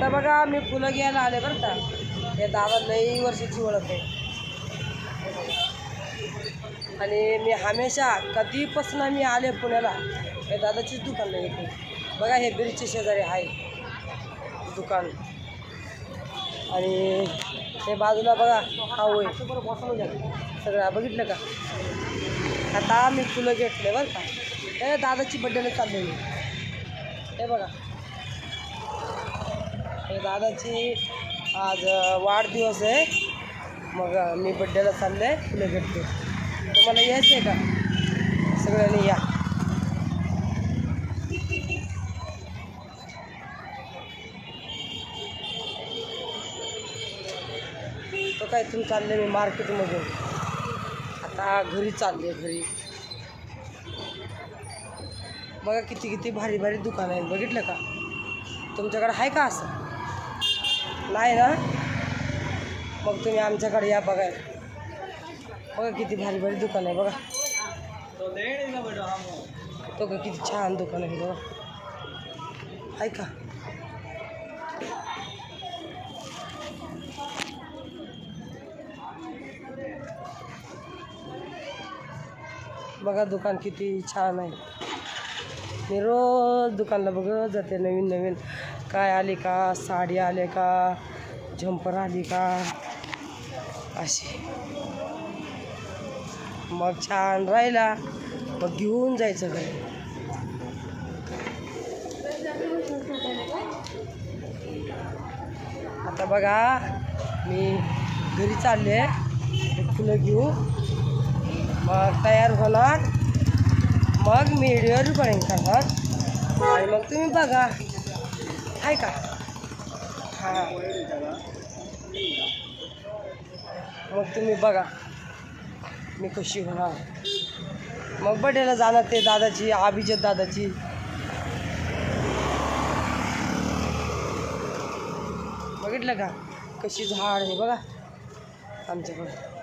आता बघा मी फुलं घ्यायला आले बरं का. हे दादा लई वर्षाची ओळख आहे. आणि मी हमेशा कधीपासून मी आले पुण्याला हे दादाचीच दुकान नाही इथे. बघा हे बिरचे शेजारी आहे. दुकान. आणि हे बाजूला बघा हा होय सगळं बघितलं का? आता मी फुलं घेतले बरं का. हे दादाची बड्डेला चाललेली. हे बघा. दादाची आज वाढदिवस आहे. मग मी बड्डेला चालले आहे फुलं घेतले तुम्हाला यायचं आहे का? सगळ्यांनी या. तो काय तुम्ही चालले मी मार्केटमधून. आता घरी चालले घरी. बघा किती किती भारी भारी दुकान आहेत बघितलं का? तुमच्याकडे आहे का असं? नाही ना मग तुम्ही आमच्याकडे या बघायला बघा किती भारी भारी दुकान आहे बघा. तो का छान दुकान आहे बघा. का बघा दुकान किती छान आहे. मी रोज दुकानला बघत जाते नवीन नवीन. काय आले का? साडी आले का? झंपर आली का? अशी. मग छान राहिला. मग घेऊन जायचं घरी. आता बघा मी घरी चालले. फुलं घेऊ मग तयार होणार. मग मी व्हिडिओ रेकॉर्डिंग करणार आणि मग तुम्ही बघा. आहे का? हां. मग तुम्ही बघा. मी कशी होणार? मग बड्डेला जाणार ते दादाची अभिजित दादाची. बघितलं का? कशी झाड आहे बघा. आमच्याकडे.